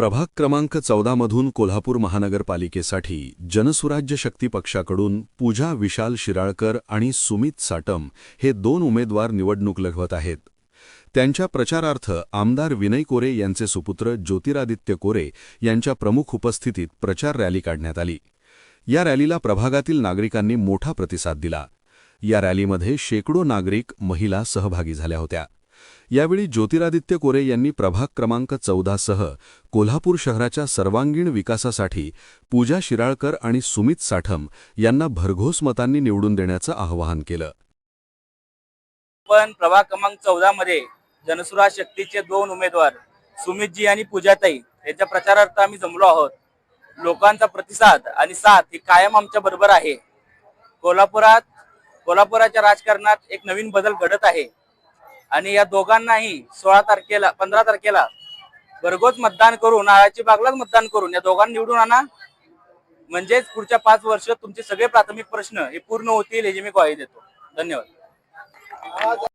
प्रभाग क्रमांक चौदामधून कोल्हापूर महानगरपालिकेसाठी जनसुराज्य शक्ती पक्षाकडून पूजा विशाल शिराळकर आणि सुमित साटम हे दोन उमेदवार निवडणूक लढवत आहेत. त्यांच्या प्रचारार्थ आमदार विनय कोरे यांचे सुपुत्र ज्योतिरादित्य कोरे यांच्या प्रमुख उपस्थितीत प्रचार रॅली काढण्यात आली. या रॅलीला प्रभागातील नागरिकांनी मोठा प्रतिसाद दिला. या रॅलीमध्ये शेकडो नागरिक महिला सहभागी झाल्या होत्या. यावेळी ज्योतिरादित्य कोरे यांनी प्रभाग क्रमांक चौदासह कोल्हापूर शहराच्या सर्वांगीण विकासासाठी पूजा शिराळकर आणि सुमित साठम यांना भरघोस मतांनी निवडून देण्याचं आवाहन केलं. पण प्रभाग क्रमांक चौदा मध्ये शक्तीचे दोन उमेदवार सुमितजी आणि पूजाताई यांच्या प्रचारार्थ आम्ही जमलो आहोत. लोकांचा प्रतिसाद आणि साथ ही कायम आमच्या बरोबर आहे. कोल्हापुरात कोल्हापुराच्या राजकारणात एक नवीन बदल घडत आहे. आणि या दोघांनाही सोळा तारखेला पंधरा तारखेला भरघोस मतदान करून नाळाची बागलाच मतदान करून या दोघांना निवडून आणा. म्हणजेच पुढच्या पाच वर्ष तुमचे सगळे प्राथमिक प्रश्न हे पूर्ण होतील हे मी ग्वाही देतो. धन्यवाद.